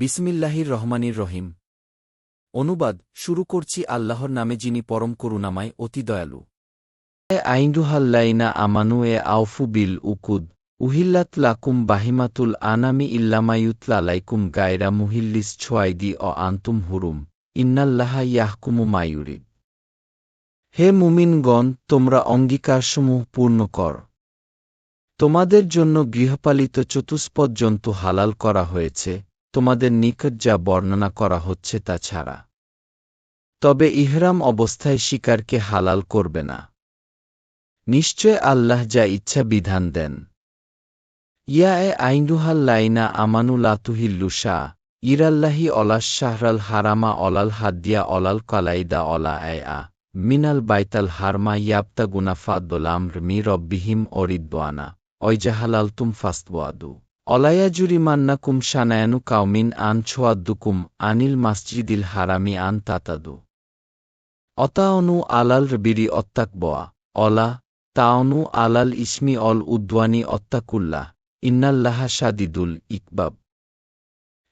বিসমিল্লাহির রহমানির রহিম। অনুবাদ, শুরু করছি আল্লাহর নামে যিনি পরম করুণাময়, অতি দয়ালু। আইন্ডুহাল্লাইনা আমানু এ আউফু বিল উকুদ, উহিল্লাত লাকুম বাহিমাতুল আনামি ইল্লামায়ুতলা লাইকুম গায়রা মুহিল্লিস ছোয়াইদি অ আন্তুম হুরুম, ইন্নাল্লাহা ইয়াহকুমু মায়ুরিদ হে মুমিনগণ, তোমরা অঙ্গীকারসমূহ পূর্ণ কর। তোমাদের জন্য গৃহপালিত চতুষ্পদ জন্তু হালাল করা হয়েছে তোমাদের নিকট যা বর্ণনা করা হচ্ছে তা ছাড়া। তবে ইহরাম অবস্থায় শিকারকে হালাল করবে না। নিশ্চয় আল্লাহ যা ইচ্ছা বিধান দেন। ইয়া এ আইন্ডুহাল লাইনা আমানুলাতুহিল্লু শাহ ইরাল্লাহি অলাস শাহরাল হারামা অলাল হাদ্দিয়া অলাল কালাইদা অলা এ আ, মিনাল বাইতাল হারমা ইয়াবতা গুনাফাদ্দোলাম মি রব্বিহিম অরিদ্বানা ঐজাহালালতুম ফাস্তওয়াদু অলায়াজুরিমান্নাকুম শানায়ানু কাউমিন আন ছোয়াদ্দুকুম আনিল মাসজিদিল হারামি আন তাতাদু। অতাওনু আলাল বিরি অত্তাকবোয়া। অলা, তাওনু আলাল ইসমি অল উদ্ওয়ানি অত্তাকুল্লাহ। ইন্নাল্লাহা সাদিদুল ইকবাব।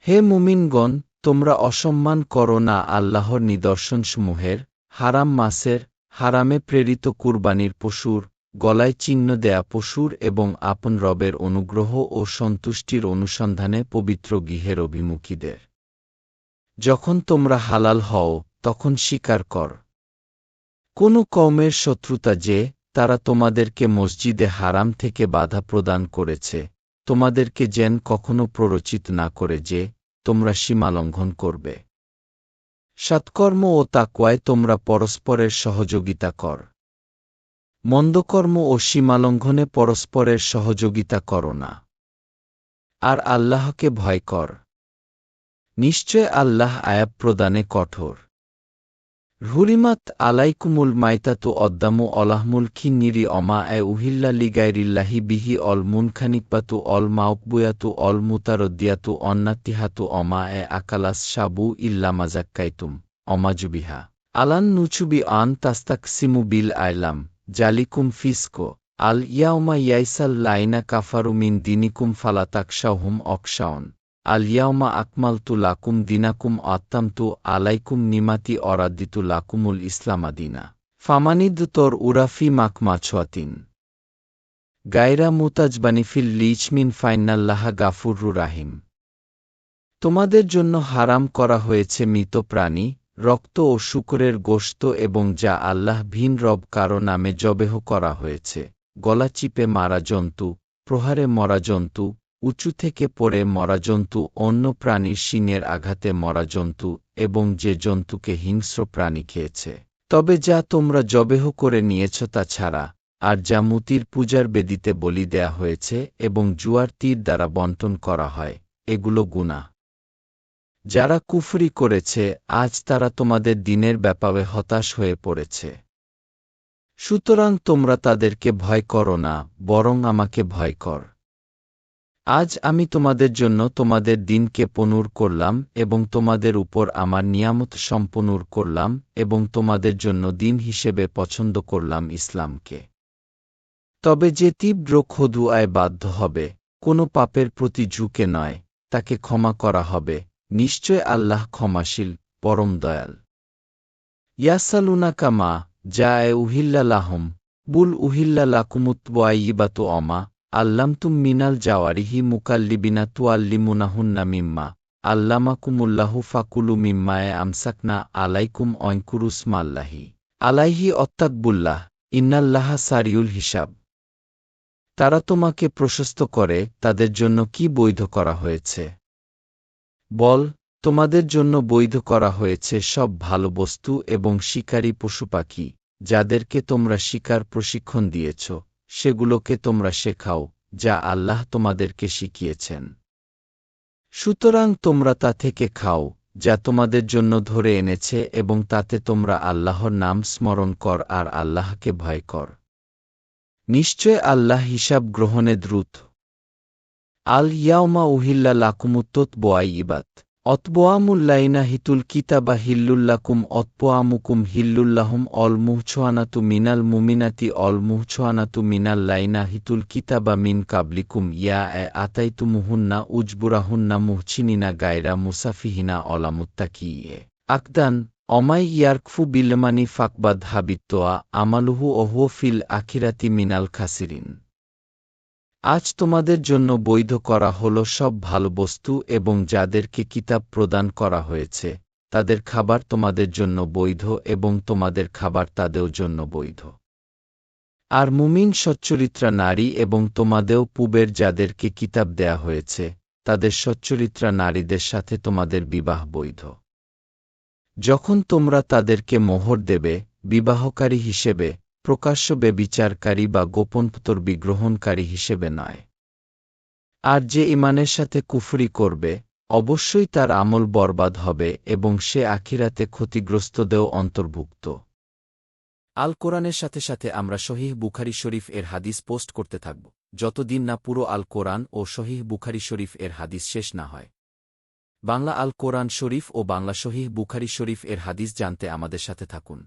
হে মুমিনগণ, তোমরা অসম্মান করো না আল্লাহর নিদর্শনসমূহের, হারাম মাসের, হারামে প্রেরিত কুরবানির পশুর গলায় চিহ্ন দেয়া পশুর এবং আপন রবের অনুগ্রহ ও সন্তুষ্টির অনুসন্ধানে পবিত্র গৃহের অভিমুখীদের। যখন তোমরা হালাল হও, তখন স্বীকার কর। কোনো কওমের শত্রুতা যে, তারা তোমাদেরকে মসজিদে হারাম থেকে বাধা প্রদান করেছে, তোমাদেরকে যেন কখনো প্ররোচিত না করে যে, তোমরা সীমালঙ্ঘন করবে। সৎকর্ম ও তাকওয়ায় তোমরা পরস্পরের সহযোগিতা কর। মন্দকর্ম ও সীমালঙ্ঘনে পরস্পরের সহযোগিতা করো না। আর আল্লাহকে ভয় কর। নিশ্চয় আল্লাহ আয়াব প্রদানে কঠোর। রুরিমাত আলাইকুমুল মাইতাতু অদ্দামু অলাহমুল খিন্নিরি অমা এ উহিল্লা লিগাইরিল্লাহি বিহি অল মুনখানিকপাতু অল মাউকবুয়াতু অল মুতারদ্দিয়াতু অন্নাতিহাতু অমা এ আকালাস সাবু ইল্লা মাজাক্কাইতুম অমাজুবিহা। আলান নুচুবি আন তাস্তাক সিমু বিল আইলাম। জালিকুম ফিসকো, আল ইয়াউমা ইয়াইসাল লাইনা কাফারু মিন দিনিকুম ফালাতাকশাহুম অকশাউন, আল ইয়াউমা আকমালতু লাকুম দিনাকুম আত্তামতু আলাইকুম নিমাতি অরাদ্দিতু লাকুমুল ইসলামাদিনা। ফামানিদ তোর উরাফি মাকমাছোয়াতিন গায়রা মুতাজবানিফিল লিচমিন ফাইনাল্লাহা গাফুরু রাহিম। তোমাদের জন্য হারাম করা হয়েছে মৃত প্রাণী রক্ত ও শুকরের গোশত এবং যা আল্লাহ ভিন রব কারও নামে জবেহ করা হয়েছে। গলা চিপে মারা জন্তু, প্রহারে মরা জন্তু, উঁচু থেকে পড়ে মরা জন্তু, অন্য প্রাণীর শিঙের আঘাতে মরা জন্তু এবং যে জন্তুকে হিংস্র প্রাণী খেয়েছে। তবে যা তোমরা জবেহ করে নিয়েছ তা ছাড়া আর যা মুতির পূজার বেদিতে বলি দেয়া হয়েছে এবং জুয়ার তীর দ্বারা বন্টন করা হয়, এগুলো গুণা যারা কুফরি করেছে, আজ তারা তোমাদের দিনের ব্যাপারে হতাশ হয়ে পড়েছে। সুতরাং তোমরা তাদেরকে ভয় করো না, বরং আমাকে ভয় কর। আজ আমি তোমাদের জন্য তোমাদের দিনকে পনুর করলাম এবং তোমাদের উপর আমার নিয়ামত সম্পনুর করলাম এবং তোমাদের জন্য দিন হিসেবে পছন্দ করলাম ইসলামকে। তবে যে তীব্র খদু আয় বাধ্য হবে, কোনো পাপের প্রতি ঝুঁকে নয়, তাকে ক্ষমা করা হবে। নিশ্চয় আল্লাহ ক্ষমাশীল, পরম দয়াল। ইয়াসালুনা কামা যা এ উহিল্লালাহম, বুল উহিল্লালাকুমুতবাইবাতু অমা, আল্লামতুম মিনাল জাওয়ারিহি মুকাল্লিবিনা তুয়াল্লিমুনাহুন্না মিম্মা, আল্লামাকুমুল্লাহু ফাকুলু মিম্মায়ে আমসাকনা আলাইকুম অঙ্কুরুসমাল্লাহি আলাইহি অত্তাকবুল্লাহ, ইন্নাল্লাহা সারিউল হিসাব। তারা তোমাকে প্রশস্ত করে তাদের জন্য কি বৈধ করা হয়েছে? বল, তোমাদের জন্য বৈধ করা হয়েছে সব ভালো বস্তু এবং শিকারী পশুপাখি যাদেরকে তোমরা শিকার প্রশিক্ষণ দিয়েছ, সেগুলোকে তোমরা শেখাও, যা আল্লাহ তোমাদেরকে শিখিয়েছেন। সুতরাং তোমরা তা থেকে খাও, যা তোমাদের জন্য ধরে এনেছে এবং তাতে তোমরা আল্লাহর নাম স্মরণ কর আর আল্লাহকে ভয় কর। নিশ্চয় আল্লাহ হিসাব গ্রহণে দ্রুত আল ইয়াউমা উহিল্লা লাকুমুত্তত বোয়াই ইবাত অতবোয়ামুল্লাইনা হিতুল কিতাবা হিল্লুল্লাকুম অতপোয়ামুকুম হিল্লুল্লাহুম অল মুহছোয়ানাতু মিনাল মুমিনাতি, অল মুহছোয়ানাতু মিনাল লাইনা হিতুল কিতাবা মিন কাবলিকুম, ইয়া এ আতাইতুমুহুন্না উজবুরাহুন্না মুহছিনিনা গায়রা মুসাফিহিনা অলামুত্তাকিয়ে। আকদান, অমাই ইয়ারকফু বিলমানি ফাকবাদ হাবিত্তোয়া আমালুহু ওহো ফিল আখিরাতি মিনাল খাসিরিন। আজ তোমাদের জন্য বৈধ করা হল সব ভালো বস্তু এবং যাদেরকে কিতাব প্রদান করা হয়েছে, তাদের খাবার তোমাদের জন্য বৈধ এবং তোমাদের খাবার তাদের জন্য বৈধ। আর মুমিন সচ্চরিত্রা নারী এবং তোমাদেও পূবের যাদেরকে কিতাব দেয়া হয়েছে, তাদের সচ্চরিত্রা নারীদের সাথে তোমাদের বিবাহ বৈধ। যখন তোমরা তাদেরকে মোহর দেবে, বিবাহকারী হিসেবে প্রকাশ্য বেবিচারকারী বা গোপনপতর বিগ্রহণকারী হিসেবে নয়। আর যে ইমানের সাথে কুফরি করবে, অবশ্যই তার আমল বরবাদ হবে এবং সে আখিরাতে ক্ষতিগ্রস্তদেও অন্তর্ভুক্ত। আল কোরআনের সাথে সাথে আমরা শহীহ বুখারি শরীফ এর হাদিস পোস্ট করতে থাকব। যতদিন না পুরো আল কোরআন ও শহীহ বুখারি শরীফ এর হাদিস শেষ না হয়। বাংলা আল কোরআন শরীফ ও বাংলা শহীহ বুখারি শরীফ এর হাদিস জানতে আমাদের সাথে থাকুন।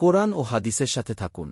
কোরআন ও হাদিসের সাথে থাকুন।